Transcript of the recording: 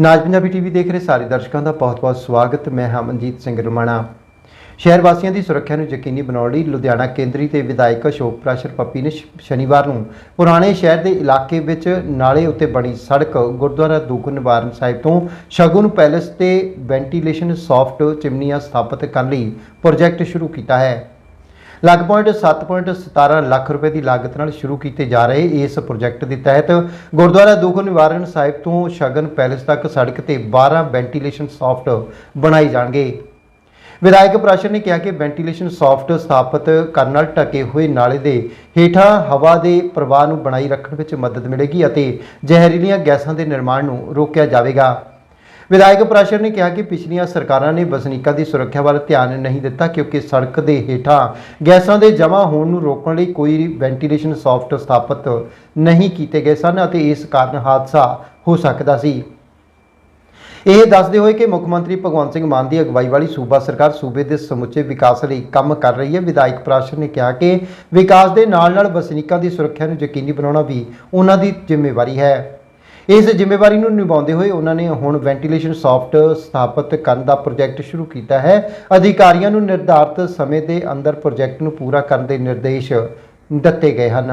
ਨਾਜ Punjabi TV ਦੇਖ ਰਹੇ ਸਾਰੇ ਦਰਸ਼ਕਾਂ ਦਾ ਬਹੁਤ-ਬਹੁਤ ਸਵਾਗਤ। ਮੈਂ ਹਾਂ ਮਨਜੀਤ ਸਿੰਘ ਰਮਾਣਾ। ਸ਼ਹਿਰ ਵਾਸੀਆਂ ਦੀ ਸੁਰੱਖਿਆ ਨੂੰ ਯਕੀਨੀ ਬਣਾਉਣ ਲਈ ਲੁਧਿਆਣਾ ਕੇਂਦਰੀ ਤੇ ਵਿਧਾਇਕ ਅਸ਼ੋਕ ਪ੍ਰਾਸ਼ਰ ਪੱਪੀ ਨੇ ਸ਼ਨੀਵਾਰ ਨੂੰ ਪੁਰਾਣੇ ਸ਼ਹਿਰ ਦੇ ਇਲਾਕੇ ਵਿੱਚ ਨਾਲੇ ਉੱਤੇ ਬਣੀ ਸੜਕ ਗੁਰਦੁਆਰਾ ਦੂਖ ਨਿਵਾਰਨ ਸਾਹਿਬ ਤੋਂ ਸ਼ਗੁਨ ਪੈਲੇਸ ਤੇ ਵੈਂਟੀਲੇਸ਼ਨ ਸੌਫਟ ਚਿਮਨੀਆਂ ਸਥਾਪਿਤ ਕਰਨ ਲਈ ਪ੍ਰੋਜੈਕਟ ਸ਼ੁਰੂ ਕੀਤਾ ਹੈ। ਲਗਭਗ 7.17 ਲੱਖ ਰੁਪਏ ਦੀ ਲਾਗਤ ਨਾਲ ਸ਼ੁਰੂ ਕੀਤੇ ਜਾ ਰਹੇ ਇਸ ਪ੍ਰੋਜੈਕਟ ਦੇ ਤਹਿਤ ਗੁਰਦੁਆਰਾ ਦੁੱਖ ਨਿਵਾਰਨ ਸਾਹਿਬ ਤੋਂ ਸ਼ਗਨ ਪੈਲੇਸ ਤੱਕ ਸੜਕ ਤੇ 12 ਵੈਂਟੀਲੇਸ਼ਨ ਸੌਫਟ ਬਣਾਏ ਜਾਣਗੇ। ਵਿਧਾਇਕ ਪ੍ਰਾਸਨ ਨੇ ਕਿਹਾ ਕਿ ਵੈਂਟੀਲੇਸ਼ਨ ਸੌਫਟ ਸਥਾਪਿਤ ਕਰਨ ਨਾਲ ਢਕੇ ਹੋਏ ਨਾਲੇ ਦੇ ਹੇਠਾਂ ਹਵਾ ਦੇ ਪ੍ਰਵਾਹ ਨੂੰ ਬਣਾਈ ਰੱਖਣ ਵਿੱਚ ਮਦਦ ਮਿਲੇਗੀ ਅਤੇ ਜ਼ਹਿਰੀਲੀਆਂ ਗੈਸਾਂ ਦੇ ਨਿਰਮਾਣ ਨੂੰ ਰੋਕਿਆ ਜਾਵੇਗਾ। ਵਿਧਾਇਕ ਪ੍ਰਾਸ਼ਰ ਨੇ ਕਿਹਾ ਕਿ ਪਿਛਲੀਆਂ ਸਰਕਾਰਾਂ ਨੇ ਵਸਨੀਕਾਂ ਦੀ ਸੁਰੱਖਿਆ ਵੱਲ ਧਿਆਨ ਨਹੀਂ ਦਿੱਤਾ ਕਿਉਂਕਿ ਸੜਕ ਦੇ ਹੇਠਾਂ ਗੈਸਾਂ ਦੇ ਜਮ੍ਹਾਂ ਹੋਣ ਨੂੰ ਰੋਕਣ ਲਈ ਕੋਈ ਵੈਂਟੀਲੇਸ਼ਨ ਸੌਫਟ ਸਥਾਪਿਤ ਨਹੀਂ ਕੀਤੇ ਗਏ ਸਨ ਅਤੇ ਇਸ ਕਾਰਨ ਹਾਦਸਾ ਹੋ ਸਕਦਾ ਸੀ। ਇਹ ਦੱਸਦੇ ਹੋਏ ਕਿ ਮੁੱਖ ਮੰਤਰੀ ਭਗਵੰਤ ਸਿੰਘ ਮਾਨ ਦੀ ਅਗਵਾਈ ਵਾਲੀ ਸੂਬਾ ਸਰਕਾਰ ਸੂਬੇ ਦੇ ਸਮੁੱਚੇ ਵਿਕਾਸ ਲਈ ਕੰਮ ਕਰ ਰਹੀ ਹੈ। ਵਿਧਾਇਕ ਪ੍ਰਾਸ਼ਰ ਨੇ ਕਿਹਾ ਕਿ ਵਿਕਾਸ ਦੇ ਨਾਲ-ਨਾਲ ਵਸਨੀਕਾਂ ਦੀ ਸੁਰੱਖਿਆ ਨੂੰ ਯਕੀਨੀ ਬਣਾਉਣਾ ਵੀ ਉਹਨਾਂ ਦੀ ਜ਼ਿੰਮੇਵਾਰੀ ਹੈ। ਇਸ ਜ਼ਿੰਮੇਵਾਰੀ ਨੂੰ ਨਿਭਾਉਂਦੇ ਹੋਏ ਉਹਨਾਂ ਨੇ ਹੁਣ ਵੈਂਟੀਲੇਸ਼ਨ ਸੌਫਟ ਸਥਾਪਿਤ ਕਰਨ ਦਾ ਪ੍ਰੋਜੈਕਟ ਸ਼ੁਰੂ ਕੀਤਾ ਹੈ। ਅਧਿਕਾਰੀਆਂ ਨੂੰ ਨਿਰਧਾਰਤ ਸਮੇਂ ਦੇ ਅੰਦਰ ਪ੍ਰੋਜੈਕਟ ਨੂੰ ਪੂਰਾ ਕਰਨ ਦੇ ਨਿਰਦੇਸ਼ ਦਿੱਤੇ ਗਏ ਹਨ।